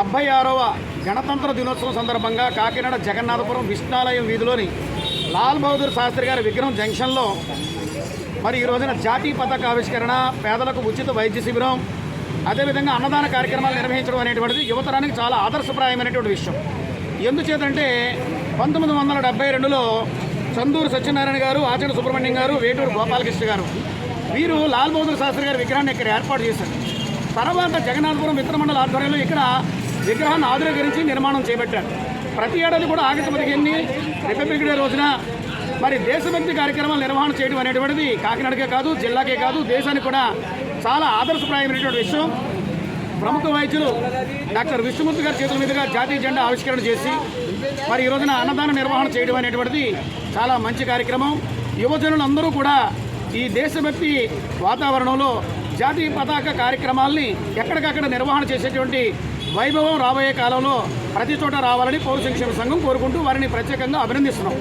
డెబ్బై ఆరవ గణతంత్ర దినోత్సవం సందర్భంగా కాకినాడ జగన్నాథపురం విష్ణాలయం వీధిలోని లాల్ బహదూర్ శాస్త్రి గారి విగ్రహం జంక్షన్లో మరి ఈ రోజున జాతీయ పతాక ఆవిష్కరణ పేదలకు ఉచిత వైద్య శిబిరం అదేవిధంగా అన్నదాన కార్యక్రమాలు నిర్వహించడం అనేటువంటిది యువతరానికి చాలా ఆదర్శప్రాయమైనటువంటి విషయం. ఎందుచేతంటే పంతొమ్మిది వందల డెబ్బై రెండులో చందూరు సత్యనారాయణ గారు ఆచరణ సుబ్రహ్మణ్యం గారు వేటూరు గోపాలకృష్ణ గారు వీరు లాల్ బహదూర్ శాస్త్రి గారి విగ్రహాన్ని ఇక్కడ ఏర్పాటు చేశారు. తర్వాత జగన్నాథపురం మిత్రమండల ఆధ్వర్యంలో ఇక్కడ విగ్రహాన్ని ఆధునీకరించి నిర్మాణం చేపట్టారు. ప్రతి ఏడాది కూడా ఆగస్టు పదిహేను రిపబ్లిక్ డే రోజున మరి దేశభక్తి కార్యక్రమాలు నిర్వహణ చేయడం అనేటువంటిది కాకినాడకే కాదు జిల్లాకే కాదు దేశానికి కూడా చాలా ఆదర్శప్రాయమైనటువంటి విషయం. ప్రముఖ వైద్యులు డాక్టర్ విష్ణుమూర్తి గారి చేతుల మీదుగా జాతీయ జెండా ఆవిష్కరణ చేసి మరి ఈ రోజున అన్నదాన నిర్వహణ చేయడం అనేటువంటిది చాలా మంచి కార్యక్రమం. యువజనులందరూ కూడా ఈ దేశభక్తి వాతావరణంలో జాతీయ పతాక కార్యక్రమాల్ని ఎక్కడికక్కడ నిర్వహణ చేసేటువంటి వైభవం రాబోయే కాలంలో ప్రతి చోట రావాలని పౌర సంక్షేమ సంఘం కోరుకుంటూ వారిని ప్రత్యేకంగా అభినందిస్తున్నాం.